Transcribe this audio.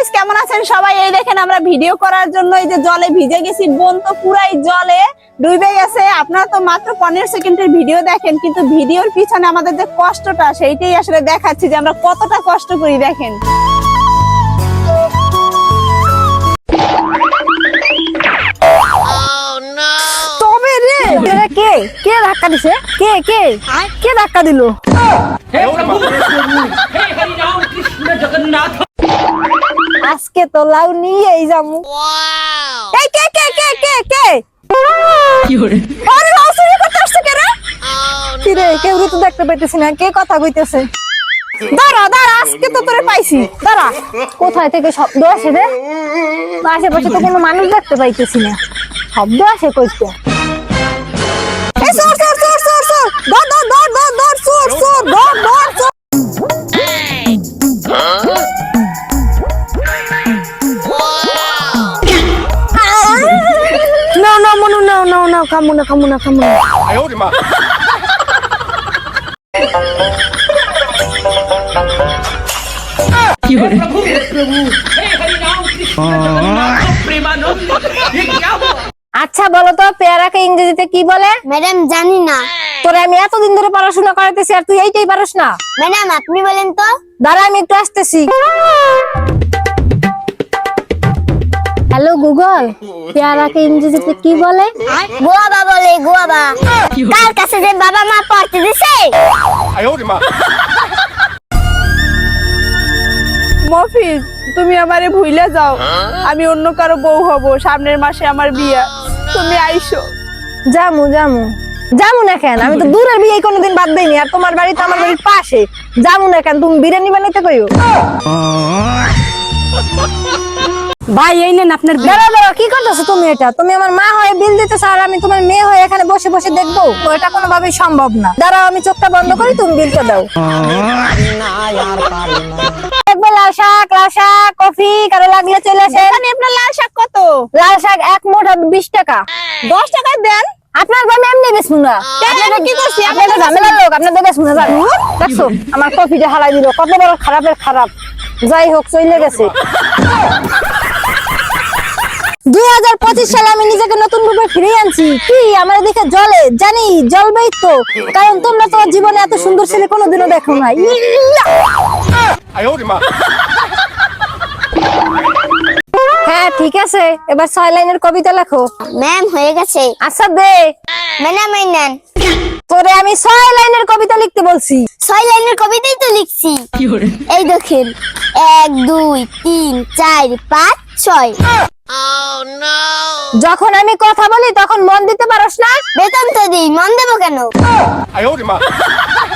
Guys কেমন আছেন সবাই? এই দেখেন আমরা ভিডিও করার জন্য এই যে জলে ভিজে গেছি। বোন তো পুরাই জলে ডুবে গেছে। আপনারা তো মাত্র পনেরো সেকেন্ডের ভিডিও দেখেন, কিন্তু ভিডিওর পিছনে আমাদের যে কষ্টটা, সেইটাই আসলে দেখাচ্ছি যে আমরা কতটা কষ্ট করি, দেখেন। কে? কে ধাক্কা কে কে? কে ধাক্কা हे আজকে তো লাউ নিয়েই যাব। এই কে কে কে কে কে? আরে লাউ করতে আসছে কে রে? কি রে কেউ তো দেখতে পাইতেছি না কে কথা কইতেছে? দাঁড়া দাঁড়া আজকে তো তোরে পাইছি। দাঁড়া কোথায় থেকে শব্দ আসে রে? আশেপাশে তো কোনো মানুষ দেখতে পাইতেছি না। শব্দ আসে কইতে। নাও নাও খামু না খামু না খামু না আচ্ছা বলো তো পেয়ারাকে ইংরেজিতে কি বলে? ম্যাডাম জানি না। তোর আমি এতদিন ধরে পড়াশোনা করাইতেছি আর তুই এইটাই পারস না? ম্যাডাম আপনি বলেন তো। দাঁড়া আমি একটু আসতেছি। হ্যালো গুগল পেয়ারাকে ইংরেজিতে কি বলে? গুয়াবা বলে গুয়াবা। কার কাছে যে বাবা মা পড়তে দিছে? মফিজ তুমি আমারে ভুইলে যাও। আমি অন্য কারও বউ হব সামনের মাসে আমার বিয়া। তুমি আইসো। জামু জামু জামু না কেন? আমি তো দূরের বিয়ে কোনোদিন বাদ দেইনি আর তোমার বাড়ি তো আমার বাড়ির পাশে। জামু না কেন? তুমি বিরিয়ানি বানাইতে কইও? ভাই এই নেন আপনার। দাঁড়া দাঁড়া কি করতেছো তুমি এটা? তুমি আমার মা হয়ে বিল দিতেছো আর আমি তোমার মেয়ে হয়ে এখানে বসে বসে দেখব? এটা কোনোভাবেই সম্ভব না। দাঁড়াও আমি চোখটা বন্ধ করি তুমি বিলটা দাও। দেখব লাল শাক লাল শাক কফি কারও লাগলে চলে আসে এখানে আপনার লাল শাক কত? লাল শাক এক মোটা বিশ টাকা। দশ টাকায় দেন? আপনার কি করছি? আপনাদের ঝামেলার লোক না। দেখছ আমার কফিটা হালাই দিল। কত বড় খারাপের খারাপ। যাই হোক চলে গেছে। দুই হাজার পঁচিশ সালে আমি নিজেকে নতুন ভাবে আনছি। কি? জলে? জানি তো। কারণ তোমরা তোমার জীবনে এত সুন্দর কোনোদিনও দেখো হ্যাঁ ঠিক আছে। এবার ছয় লাইনের কবিতা লেখো। ম্যাম হয়ে গেছে। আচ্ছা দে। তোরে আমি ছয় লাইনের কবিতা লিখতে বলছি। ছয় লাইনের কবিতাই তো লিখছি। এই দেখেন এক দুই তিন চার পাঁচ ছয়। Oh, যখন আমি কথা বলি তখন মন দিতে পারস না? বেতন তো দিই মন দেবো কেন?